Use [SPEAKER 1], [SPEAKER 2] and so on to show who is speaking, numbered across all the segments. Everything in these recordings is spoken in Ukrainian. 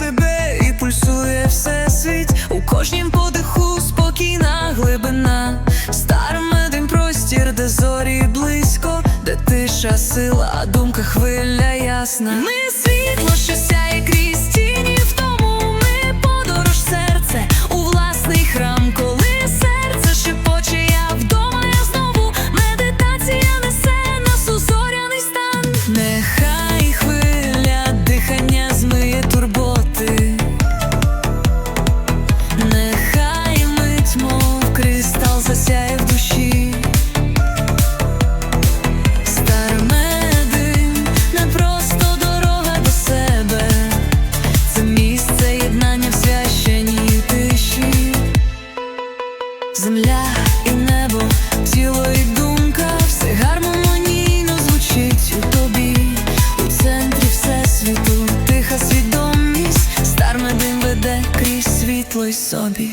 [SPEAKER 1] Тебе і пульсує все світ, у кожнім подиху спокійна глибина, старим медим простір, де зорі близько, де тиша сила, а думка хвиля ясна. Ми світло, що сяє світло й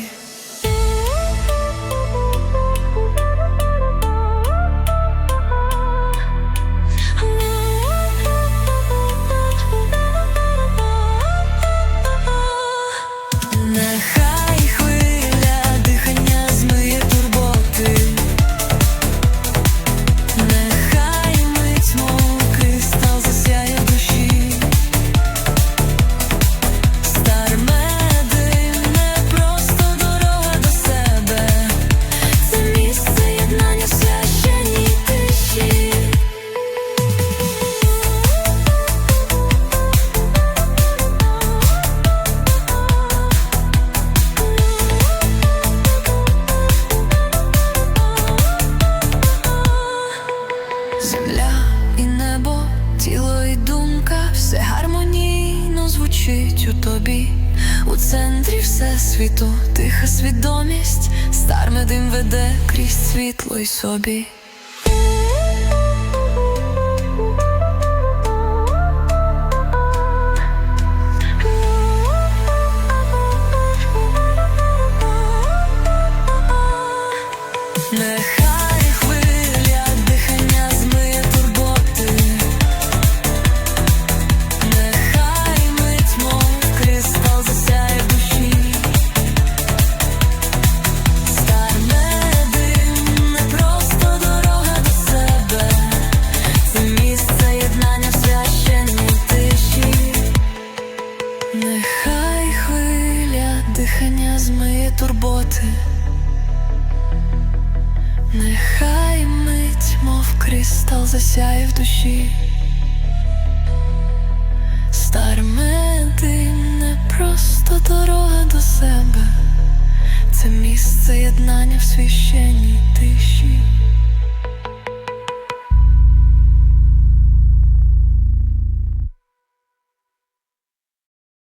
[SPEAKER 1] думка, все гармонійно звучить у тобі. У центрі всесвіту, тиха свідомість, Стар дим веде крізь світло й собі. Турботи. Нехай мить, мов кристал засяє в душі. Старменти не просто дорога до себе, це місце єднання в священній тиші.